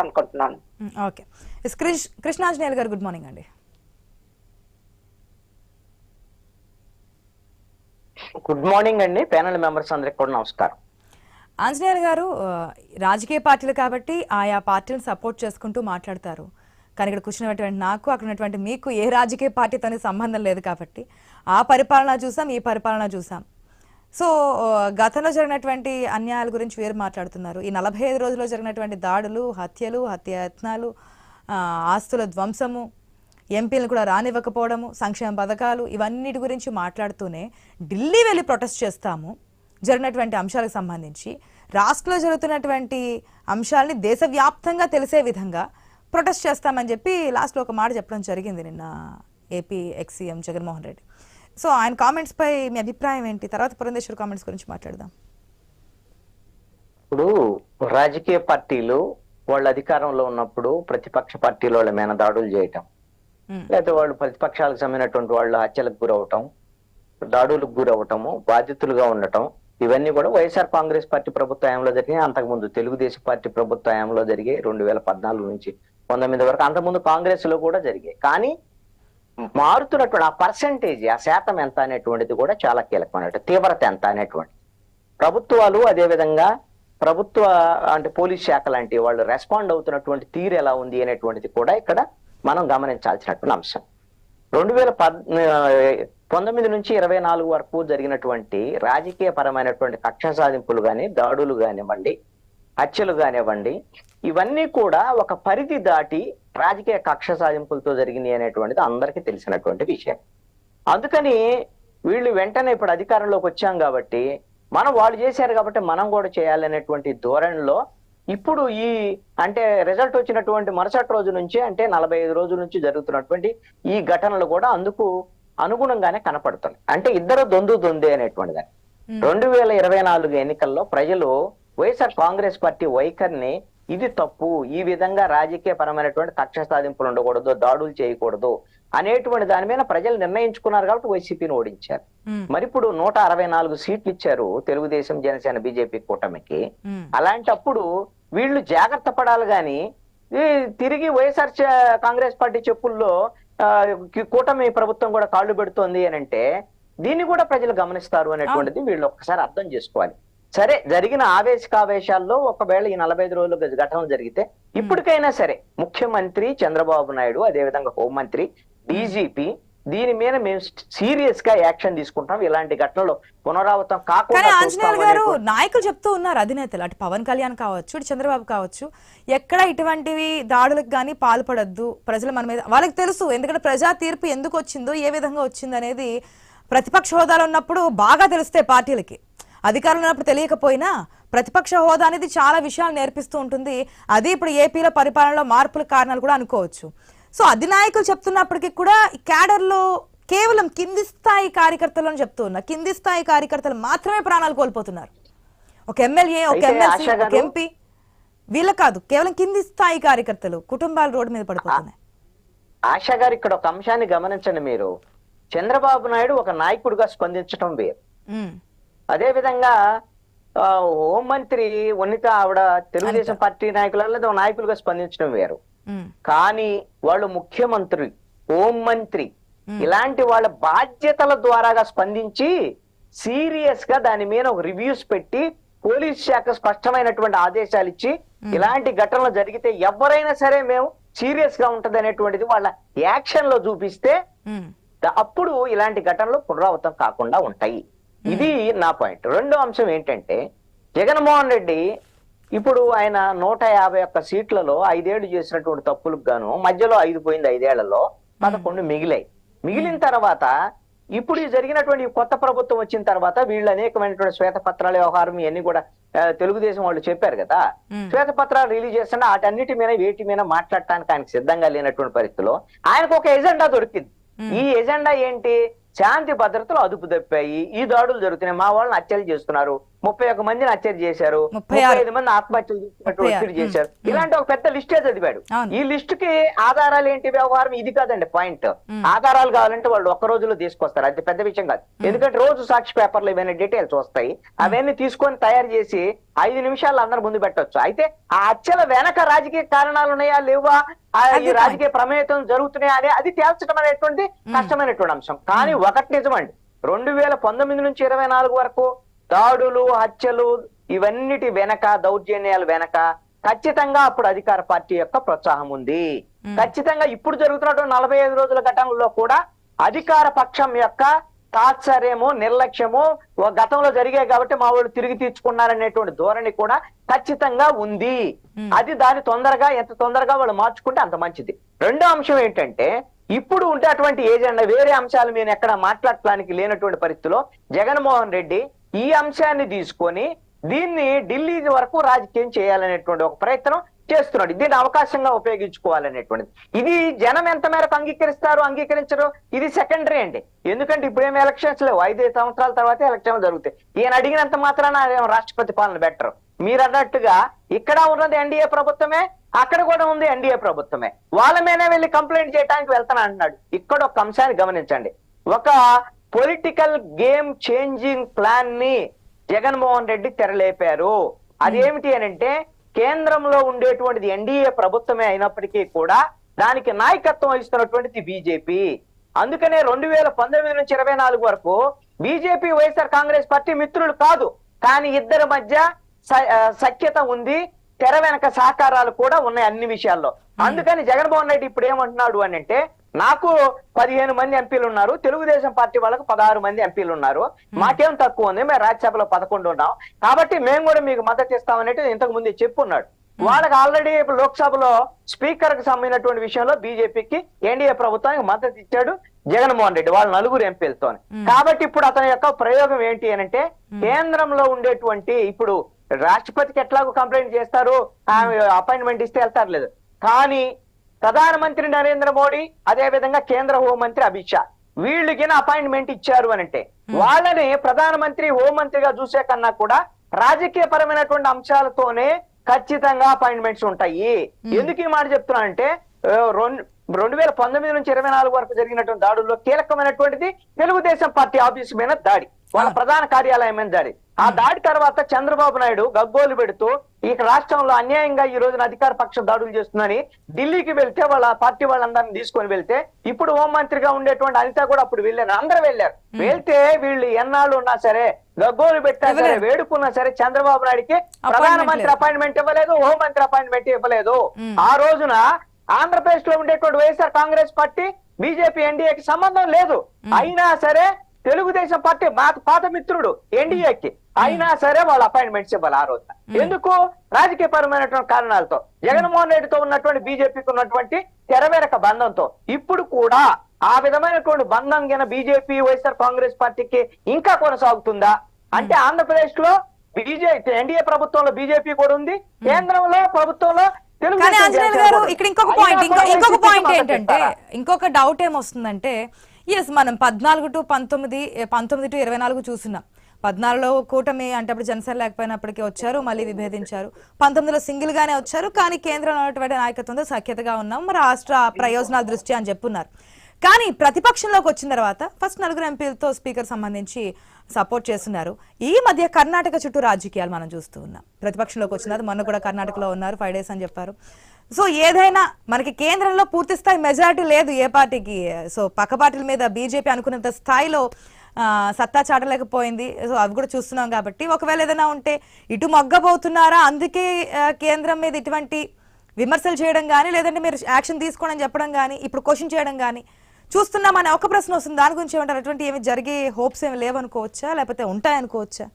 అనుకుంటున్నాను. ఓకే. కృష్ణాంజనేయులు గారు good morning అండి. గుడ్ మార్నింగ్ అండి. ప్యానల్ మెంబర్స్ అందరికి కూడా నమస్కారం. ఆంజనేయులు గారు రాజకీయ పార్టీలు కాబట్టి ఆయా పార్టీలను సపోర్ట్ చేసుకుంటూ మాట్లాడతారు. కానీ ఇక్కడ కూర్చున్నటువంటి నాకు అక్కడ ఉన్నటువంటి మీకు ఏ రాజకీయ పార్టీతోనే సంబంధం లేదు కాబట్టి ఆ పరిపాలన చూసాం ఈ పరిపాలన చూసాం. సో గతంలో జరిగినటువంటి అన్యాయాల గురించి వేరు మాట్లాడుతున్నారు. ఈ నలభై ఐదు రోజుల్లో జరిగినటువంటి దాడులు హత్యలు హత్యయత్నాలు ఆస్తుల ధ్వంసము ఎంపీలను కూడా రానివ్వకపోవడము సంక్షేమ పథకాలు ఇవన్నిటి గురించి మాట్లాడుతూనే ఢిల్లీ వెళ్ళి ప్రొటెస్ట్ చేస్తాము జరిగినటువంటి అంశాలకు సంబంధించి. రాష్ట్రంలో జరుగుతున్నటువంటి అంశాలని దేశవ్యాప్తంగా తెలిసే విధంగా ప్రొటెస్ట్ చేస్తామని చెప్పి లాస్ట్లో ఒక మాట చెప్పడం జరిగింది నిన్న AP ex CM Jaganmohan Reddy. So ఆయన కామెంట్స్ పై మీ అభిప్రాయం ఏంటి? తర్వాత పురంధేశ్వర్ కామెంట్స్ గురించి మాట్లాడదాం. ఇప్పుడు రాజకీయ పార్టీలు వాళ్ళ అధికారంలో ఉన్నప్పుడు ప్రతిపక్ష పార్టీల వాళ్ళ మీద దాడులు చేయటం. లేకపోతే వాళ్ళు ప్రతిపక్షాలకు సంబంధించినటువంటి వాళ్ళు హత్యలకు గురవటం దాడులకు గురవటము బాధితులుగా ఉండటం ఇవన్నీ కూడా వైఎస్ఆర్ కాంగ్రెస్ పార్టీ ప్రభుత్వ హయాంలో జరిగాయి అంతకుముందు తెలుగుదేశం పార్టీ ప్రభుత్వ హయాంలో జరిగాయి. రెండు వేల పద్నాలుగు నుంచి పంతొమ్మిది వరకు అంతకుముందు కాంగ్రెస్లో కూడా జరిగాయి. కానీ మారుతున్నటువంటి ఆ పర్సంటేజ్ ఆ శాతం ఎంత అనేటువంటిది కూడా చాలా కీలకమైన తీవ్రత ఎంత అనేటువంటి ప్రభుత్వాలు అదేవిధంగా ప్రభుత్వ అంటే పోలీస్ శాఖ లాంటి వాళ్ళు రెస్పాండ్ అవుతున్నటువంటి తీరు ఎలా ఉంది అనేటువంటిది కూడా ఇక్కడ మనం గమనించాల్సినటువంటి అంశం. రెండు వేల పద్ పంతొమ్మిది నుంచి ఇరవై నాలుగు వరకు జరిగినటువంటి రాజకీయ పరమైనటువంటి కక్ష సాధింపులు కానీ దాడులు కానివ్వండి హత్యలు కానివ్వండి ఇవన్నీ కూడా ఒక పరిధి దాటి రాజకీయ కక్ష సాధింపులతో జరిగినాయి అనేటువంటిది అందరికీ తెలిసినటువంటి విషయం. అందుకని వీళ్ళు వెంటనే ఇప్పుడు అధికారంలోకి వచ్చాం కాబట్టి మనం వాళ్ళు చేశారు కాబట్టి మనం కూడా చేయాలనేటువంటి ధోరణిలో ఇప్పుడు ఈ అంటే రిజల్ట్ వచ్చినటువంటి మరుసటి రోజు నుంచి అంటే నలభై ఐదు రోజుల నుంచి జరుగుతున్నటువంటి ఈ ఘటనలు కూడా అందుకు అనుగుణంగానే కనపడుతుంది అంటే ఇద్దరు దొందు దొందే అనేటువంటి దాన్ని రెండు వేల ఇరవై నాలుగు ఎన్నికల్లో ప్రజలు వైఎస్ఆర్ కాంగ్రెస్ పార్టీ వైఖరిని ఇది తప్పు ఈ విధంగా రాజకీయ పరమైనటువంటి కక్ష సాధింపులు ఉండకూడదు దాడులు చేయకూడదు అనేటువంటి దాని మీద ప్రజలు నిర్ణయించుకున్నారు కాబట్టి వైసీపీని ఓడించారు. మరి ఇప్పుడు నూట అరవై నాలుగు సీట్లు ఇచ్చారు తెలుగుదేశం జనసేన బీజేపీ కూటమికి. అలాంటప్పుడు వీళ్ళు జాగ్రత్త పడాలి గాని తిరిగి వైఎస్ఆర్ కాంగ్రెస్ పార్టీ చెప్పుల్లో కూటమి ప్రభుత్వం కూడా కాళ్ళు పెడుతోంది అని అంటే దీన్ని కూడా ప్రజలు గమనిస్తారు అనేటువంటిది వీళ్ళు ఒక్కసారి అర్థం చేసుకోవాలి సరే జరిగిన ఆవేశకావేశాల్లో ఒకవేళ ఈ నలభై ఐదు రోజులు ఘటనలు జరిగితే ఇప్పటికైనా సరే ముఖ్యమంత్రి చంద్రబాబు నాయుడు అదేవిధంగా హోంమంత్రి డీజీపీ దీని మీద మేము సీరియస్గా యాక్షన్ తీసుకుంటాం ఇలాంటి ఘటనలు పునరావృతం కాకుండా గారు నాయకులు చెప్తూ ఉన్నారు అధినేతలు. అటు పవన్ కళ్యాణ్ కావచ్చు ఇటు చంద్రబాబు కావచ్చు. ఎక్కడ ఇటువంటివి దాడులకు కానీ పాల్పడద్దు. ప్రజలు మన మీద వాళ్ళకి తెలుసు ఎందుకంటే ప్రజా తీర్పు ఎందుకు వచ్చిందో ఏ విధంగా వచ్చింది అనేది ప్రతిపక్ష హోదాలో ఉన్నప్పుడు బాగా తెలుస్తే పార్టీలకి. అధికారంలో ఉన్నప్పుడు తెలియకపోయినా ప్రతిపక్ష హోదా అనేది చాలా విషయాలు నేర్పిస్తూ ఉంటుంది. అది ఇప్పుడు ఏపీలో పరిపాలనలో మార్పుల కారణాలు కూడా అనుకోవచ్చు. సో అధినాయకులు చెప్తున్నప్పటికీ కూడా క్యాడర్లో కేవలం కింది స్థాయి కార్యకర్తలు అని చెప్తూ ఉన్నా కింది స్థాయి కార్యకర్తలు మాత్రమే ప్రాణాలు కోల్పోతున్నారు. ఒక ఎమ్మెల్యే ఒక ఎమ్మెల్సీ ఒక ఎంపీ వీళ్ళ కాదు కేవలం కింది స్థాయి కార్యకర్తలు కుటుంబాలు రోడ్డు మీద పడిపోతున్నాయి. ఆశా గారు ఇక్కడ ఒక అంశాన్ని గమనించండి మీరు. చంద్రబాబు నాయుడు ఒక నాయకుడిగా స్పందించడం వేరు. ఉమ్, అదే విధంగా ఆ, హోంమంత్రి ఉన్నిత ఆవిడ తెలుగుదేశం పార్టీ నాయకుల నాయకులుగా స్పందించడం వేరు. కానీ వాళ్ళు ముఖ్యమంత్రి హోంమంత్రి ఇలాంటి వాళ్ళ బాధ్యతల ద్వారాగా స్పందించి సీరియస్గా దాని మీద ఒక రివ్యూస్ పెట్టి పోలీస్ శాఖ స్పష్టమైనటువంటి ఆదేశాలు ఇచ్చి ఇలాంటి ఘటనలు జరిగితే ఎవరైనా సరే మేము సీరియస్గా ఉంటది అనేటువంటిది వాళ్ళ యాక్షన్లో చూపిస్తే అప్పుడు ఇలాంటి ఘటనలు పునరావృతం కాకుండా ఉంటాయి. ఇది నా పాయింట్. రెండో అంశం ఏంటంటే జగన్మోహన్ రెడ్డి ఇప్పుడు ఆయన నూట యాభై ఒక్క సీట్లలో ఐదేళ్ళు చేసినటువంటి తప్పులకు గాను మధ్యలో ఐదు పోయింది ఐదేళ్ళలో పదకొండు మిగిలాయి. మిగిలిన తర్వాత ఇప్పుడు ఈ జరిగినటువంటి కొత్త ప్రభుత్వం వచ్చిన తర్వాత వీళ్ళు అనేకమైనటువంటి శ్వేతపత్రాల వ్యవహారం ఇవన్నీ కూడా తెలుగుదేశం వాళ్ళు చెప్పారు కదా. శ్వేతపత్రాలు రిలీజ్ చేస్తున్నా వాటన్నిటి మీద వేటి మీద మాట్లాడటానికి ఆయనకు సిద్ధంగా లేనటువంటి పరిస్థితిలో ఆయనకు ఒక ఎజెండా దొరికింది. ఈ ఎజెండా ఏంటి? శాంతి భద్రతలు అదుపు తప్పాయి. ఈ దాడులు జరుగుతున్నాయి. మా వాళ్ళని హత్యలు చేస్తున్నారు. ముప్పై ఒక్క మందిని హత్యలు చేశారు. ముప్పై. ఐదు మంది ఆత్మహత్యలు ఆరు. ఒత్తిడి చేశారు. ఇలాంటి ఒక పెద్ద లిస్టే చదివాడు. ఈ లిస్ట్కి ఆధారాలు ఏంటి వ్యవహారం? ఇది కాదండి పాయింట్. ఆధారాలు కావాలంటే వాళ్ళు ఒక్క రోజులో తీసుకొస్తారు. అది పెద్ద విషయం కాదు. ఎందుకంటే రోజు సాక్షి పేపర్లు ఇవన్నీ డీటెయిల్స్ వస్తాయి. అవన్నీ తీసుకొని తయారు చేసి ఐదు నిమిషాలు అందరు ముందు పెట్టొచ్చు. అయితే ఆ హత్యల వెనక రాజకీయ కారణాలు ఉన్నాయా లేవా? ఈ. రాజకీయ ప్రమేయం జరుగుతున్నాయా అని అది తేల్చడం అనేటువంటి కష్టమైనటువంటి అంశం. కానీ ఒకటి నిజమండి. రెండు వేల పంతొమ్మిది నుంచి ఇరవై నాలుగు వరకు దాడులు హత్యలు ఇవన్నిటి వెనక దౌర్జన్యాల వెనక ఖచ్చితంగా అప్పుడు అధికార పార్టీ యొక్క ప్రోత్సాహం ఉంది. ఖచ్చితంగా ఇప్పుడు జరుగుతున్నటువంటి నలభై ఐదు రోజుల ఘటనలో కూడా అధికార పక్షం యొక్క తాత్సర్యము నిర్లక్ష్యము గతంలో జరిగాయి కాబట్టి మా వాళ్ళు తిరిగి తీర్చుకున్నారనేటువంటి ధోరణి కూడా ఖచ్చితంగా ఉంది. అది దాని తొందరగా ఎంత తొందరగా వాళ్ళు మార్చుకుంటే అంత మంచిది. రెండో అంశం ఏంటంటే ఇప్పుడు ఉండేటువంటి ఏజెండా వేరే అంశాలు మీరు ఎక్కడ మాట్లాడటానికి లేనటువంటి పరిస్థితిలో జగన్మోహన్ రెడ్డి ఈ అంశాన్ని తీసుకొని దీన్ని ఢిల్లీ వరకు రాజకీయం చేయాలనేటువంటి ఒక ప్రయత్నం చేస్తున్నాడు. దీన్ని అవకాశంగా ఉపయోగించుకోవాలనేటువంటిది. ఇది జనం ఎంత మేరకు అంగీకరిస్తారు అంగీకరించరు? ఇది సెకండరీ అండి. ఎందుకంటే ఇప్పుడేమి ఎలక్షన్స్ లేవు. ఐదు సంవత్సరాల తర్వాత ఎలక్షన్లు జరుగుతాయి. ఈయన అడిగినంత మాత్రాన రాష్ట్రపతి పాలన బెటర్ మీరు అన్నట్టుగా ఇక్కడ ఉన్నది ఎన్డీఏ ప్రభుత్వమే అక్కడ కూడా ఉంది ఎన్డీఏ ప్రభుత్వమే. వాళ్ళ మీదే వెళ్ళి కంప్లైంట్ చేయడానికి వెళ్తాను అంటున్నాడు ఇక్కడ ఒక అంశాన్ని గమనించండి. ఒక పొలిటికల్ గేమ్ చేంజింగ్ ప్లాన్ని జగన్మోహన్ రెడ్డి తెరలేపారు. అదేమిటి అని అంటే కేంద్రంలో ఉండేటువంటిది ఎన్డీఏ ప్రభుత్వమే అయినప్పటికీ కూడా దానికి నాయకత్వం వహిస్తున్నటువంటిది బీజేపీ. అందుకనే రెండు వేల పంతొమ్మిది నుంచి ఇరవై నాలుగు వరకు బీజేపీ వైఎస్ఆర్ కాంగ్రెస్ పార్టీ మిత్రులు కాదు. కానీ ఇద్దరి మధ్య సఖ్యత ఉంది తెర వెనక సహకారాలు కూడా ఉన్నాయి అన్ని విషయాల్లో. అందుకని జగన్మోహన్ రెడ్డి ఇప్పుడు ఏమంటున్నాడు అని అంటే నాకు పదిహేను మంది ఎంపీలు ఉన్నారు. తెలుగుదేశం పార్టీ వాళ్ళకు పదహారు మంది ఎంపీలు ఉన్నారు. మాకేం తక్కువ ఉంది. మేము రాజ్యసభలో పదకొండు ఉన్నాం. కాబట్టి మేము కూడా మీకు మద్దతు ఇస్తామనేది ఇంతకు ముందే చెప్పున్నాడు. వాళ్ళకి ఆల్రెడీ లోక్సభలో స్పీకర్కు సంబంధించినటువంటి విషయంలో బీజేపీకి ఎన్డీఏ ప్రభుత్వానికి మద్దతు ఇచ్చాడు జగన్మోహన్ రెడ్డి వాళ్ళ నలుగురు ఎంపీలతో కాబట్టి ఇప్పుడు అతని యొక్క ప్రయోగం ఏంటి అని అంటే కేంద్రంలో ఉండేటువంటి ఇప్పుడు రాష్ట్రపతికి ఎట్లాగో కంప్లైంట్ చేస్తారు. ఆమె అపాయింట్మెంట్ ఇస్తే వెళ్తారు లేదు. కానీ ప్రధానమంత్రి నరేంద్ర మోడీ అదే విధంగా కేంద్ర హోంమంత్రి అమిత్ షా. వీళ్ళకి అపాయింట్మెంట్ ఇచ్చారు అని అంటే వాళ్ళని ప్రధానమంత్రి హోంమంత్రిగా చూసే కన్నా కూడా రాజకీయ పరమైనటువంటి అంశాలతోనే ఖచ్చితంగా అపాయింట్మెంట్స్ ఉంటాయి. ఎందుకు ఈ మాట చెప్తున్నానంటే ఆ, రెండు రెండు వేల పంతొమ్మిది నుంచి ఇరవై నాలుగు వరకు జరిగినటువంటి దాడుల్లో కీలకమైనటువంటిది తెలుగుదేశం పార్టీ ఆఫీస్ మీద దాడి. వాళ్ళ ప్రధాన కార్యాలయం మీద దాడి. ఆ దాడి తర్వాత చంద్రబాబు నాయుడు గగ్గోలు పెడుతూ ఈ రాష్ట్రంలో అన్యాయంగా ఈ రోజున అధికార పక్షం దాడులు చేస్తుందని ఢిల్లీకి వెళ్తే వాళ్ళ పార్టీ వాళ్ళందరినీ తీసుకొని వెళ్తే ఇప్పుడు హోంమంత్రిగా ఉండేటువంటి అనిత కూడా అప్పుడు వెళ్ళారు. అందరూ వెళ్ళారు. వెళ్తే వీళ్ళు ఎన్నాళ్ళు ఉన్నా సరే గగ్గోలు పెట్టా సరే. వేడుకున్నా సరే చంద్రబాబు నాయుడికి ప్రధానమంత్రి. అపాయింట్మెంట్ ఇవ్వలేదు హోంమంత్రి అపాయింట్మెంట్ ఇవ్వలేదు. ఆ రోజున ఆంధ్రప్రదేశ్లో ఉండేటువంటి వైఎస్ఆర్ కాంగ్రెస్ పార్టీ బీజేపీ ఎన్డీఏకి సంబంధం లేదు. అయినా సరే తెలుగుదేశం పార్టీ మా పాత మిత్రుడు ఎన్డీఏకి. అయినా సరే వాళ్ళు అపాయింట్మెంట్స్ ఇవ్వాలి ఆ రోజున. ఎందుకు? రాజకీయ పరమైనటువంటి కారణాలతో. జగన్మోహన్ రెడ్డితో ఉన్నటువంటి బీజేపీకి ఉన్నటువంటి తెరవేరక బంధంతో. ఇప్పుడు కూడా ఆ విధమైనటువంటి బంధం కింద బీజేపీ వైఎస్ఆర్ కాంగ్రెస్ పార్టీకి ఇంకా కొనసాగుతుందా? అంటే ఆంధ్రప్రదేశ్లో బీజేపీ ఎన్డీఏ ప్రభుత్వంలో బీజేపీ కూడా ఉంది. కేంద్రంలో ప్రభుత్వంలో కానీ ఆంజనేయులు గారు. ఇక్కడ ఇంకొక పాయింట్ ఇంకొక పాయింట్ ఏంటంటే? ఇంకొక డౌట్ ఏమొస్తుందంటే ఎస్ మనం పద్నాలుగు టు పంతొమ్మిది పంతొమ్మిది టు ఇరవై నాలుగు చూస్తున్నాం పద్నాలుగులో కూటమి అంటే అప్పుడు జనసేన లేకపోయినప్పటికీ వచ్చారు మళ్ళీ విభేదించారు పంతొమ్మిదిలో సింగిల్ గానే వచ్చారు కానీ కేంద్రంలో ఉన్నటువంటి నాయకత్వంతో సఖ్యతగా ఉన్నాం రాష్ట్ర ప్రయోజనాల దృష్ట్యా అని చెప్పున్నారు కానీ ప్రతిపక్షంలోకి వచ్చిన తర్వాత ఫస్ట్ నలుగురు ఎంపీలతో స్పీకర్ సంబంధించి సపోర్ట్ చేస్తున్నారు. ఈ మధ్య కర్ణాటక చుట్టూ రాజకీయాలు మనం చూస్తూ ఉన్నాం. ప్రతిపక్షంలోకి వచ్చినారు మొన్న కూడా కర్ణాటకలో ఉన్నారు ఫైవ్ డేస్ అని చెప్పారు. సో ఏదైనా మనకి కేంద్రంలో పూర్తి స్థాయి మెజారిటీ లేదు ఏ పార్టీకి. సో పక్క పార్టీల మీద బీజేపీ అనుకున్నంత స్థాయిలో సత్తా చాటలేకపోయింది. సో అవి కూడా చూస్తున్నాం కాబట్టి ఒకవేళ ఏదైనా ఉంటే ఇటు మగ్గబోతున్నారా? అందుకే కేంద్రం మీద ఇటువంటి విమర్శలు చేయడం కానీ లేదంటే మీరు యాక్షన్ తీసుకోవడం చెప్పడం కానీ ఇప్పుడు క్వశ్చన్ చేయడం కానీ చూస్తున్నామని ఒక ప్రశ్న వస్తుంది. దాని గురించి ఏమంటారు? అటువంటి ఏమి జరిగే హోప్స్ ఏమి లేవనుకోవచ్చా? లేకపోతే ఉంటాయనుకోవచ్చా?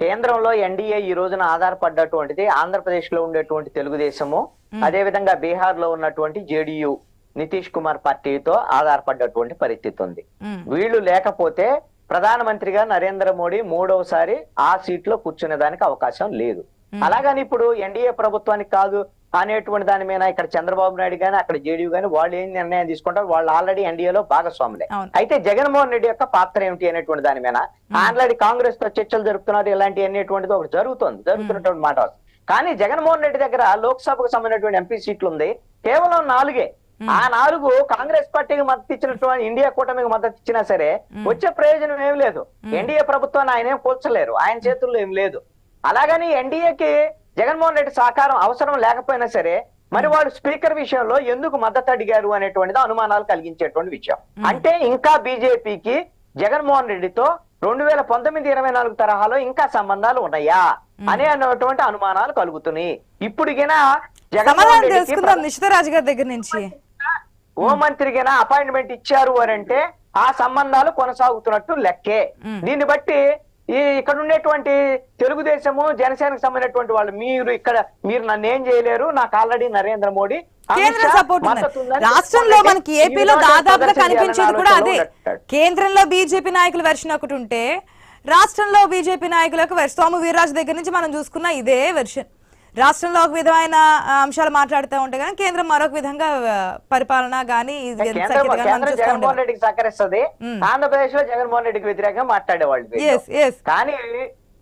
కేంద్రంలో ఎన్డీఏ ఈ రోజున ఆధారపడ్డటువంటిది ఆంధ్రప్రదేశ్లో ఉండేటువంటి తెలుగుదేశము అదే విధంగా బీహార్లో ఉన్నటువంటి జేడీయూ నితీష్ కుమార్ పార్టీతో ఆధారపడ్డటువంటి పరిస్థితి ఉంది. వీళ్ళు లేకపోతే ప్రధానమంత్రిగా నరేంద్ర మోడీ మూడవసారి ఆ సీట్లో కూర్చునే దానికి అవకాశం లేదు. అలాగని ఇప్పుడు ఎన్డీఏ ప్రభుత్వానికి కాదు అనేటువంటి దాని మీద ఇక్కడ చంద్రబాబు నాయుడు గాని అక్కడ జేడీయూ గాని వాళ్ళు ఏం నిర్ణయం తీసుకుంటారు వాళ్ళు ఆల్రెడీ ఎన్డీఏలో భాగస్వాములే. అయితే జగన్మోహన్ రెడ్డి యొక్క పాత్ర ఏమిటి అనేటువంటి దాని మీద? ఆల్రెడీ కాంగ్రెస్తో చర్చలు జరుపుతున్నారు ఇలాంటి అనేటువంటిది ఒకటి జరుగుతుంది జరుగుతున్నటువంటి మాట. కానీ జగన్మోహన్ రెడ్డి దగ్గర లోక్సభకు సంబంధించినటువంటి ఎంపీ సీట్లు ఉంది కేవలం నాలుగే. ఆ నాలుగు కాంగ్రెస్ పార్టీకి మద్దతు ఇచ్చినటువంటి ఇండియా కూటమికి మద్దతు ఇచ్చినా సరే వచ్చే ప్రయోజనం ఏం లేదు. ఎన్డీఏ ప్రభుత్వాన్ని ఆయన ఏం కూల్చలేరు ఆయన చేతుల్లో ఏం లేదు. అలాగని ఎన్డీఏకి జగన్మోహన్ రెడ్డి సహకారం అవసరం లేకపోయినా సరే మరి వాళ్ళు స్పీకర్ విషయంలో ఎందుకు మద్దతు అడిగారు అనేటువంటిది అనుమానాలు కలిగించేటువంటి విషయం. అంటే ఇంకా బీజేపీకి జగన్మోహన్ రెడ్డితో రెండు వేల పంతొమ్మిది ఇరవై నాలుగు తరహాలో ఇంకా సంబంధాలు ఉన్నాయా? అనే అన్నటువంటి అనుమానాలు కలుగుతున్నాయి. ఇప్పుడు గిన జగన్మోహన్ నిషితరాజు గారి దగ్గర నుంచి. అపాయింట్మెంట్ ఇచ్చారు అని అంటే ఆ సంబంధాలు కొనసాగుతున్నట్టు లెక్కే. దీన్ని బట్టి ఇక్కడ ఉండేటువంటి తెలుగుదేశము జనసేనకు సంబంధించినటువంటి వాళ్ళు మీరు ఇక్కడ మీరు నన్ను ఏం చేయలేరు నాకు ఆల్రెడీ నరేంద్ర మోడీ కేంద్ర సపోర్ట్ రాష్ట్రంలో. మనకి ఏపీలో దాదాపుగా కనిపించేది కూడా అదే. కేంద్రంలో బీజేపీ నాయకుల వెర్షన్ ఒకటి ఉంటే రాష్ట్రంలో బీజేపీ నాయకులకు సోము వీర్రాజు దగ్గర నుంచి మనం చూసుకున్న ఇదే వెర్షన్. రాష్ట్రంలో ఒక విధమైన అంశాలు మాట్లాడుతూ ఉంటే కానీ కేంద్రం మరొక విధంగా పరిపాలన గానీ జగన్మోహన్. రెడ్డికి సహకరిస్తుంది ఆంధ్రప్రదేశ్లో జగన్మోహన్ రెడ్డికి వ్యతిరేకంగా మాట్లాడేవాళ్ళు. కానీ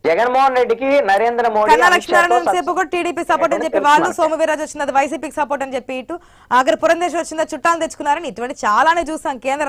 జగన్మోహన్ రెడ్డికి నరేంద్ర మోడీ కన్నా లక్ష్మీనారాయణ కూడా టీడీపీ సపోర్ట్ అని చెప్పి వాళ్ళు మనకి. సోము వీర్రాజు వచ్చినది వైసీపీకి సపోర్ట్ అని చెప్పి ఇటు ఆఖరి పురంధేశ్వరి వచ్చింది చుట్టాలు తెచ్చుకున్నారని ఇటువంటి చాలానే చూసాం కేంద్ర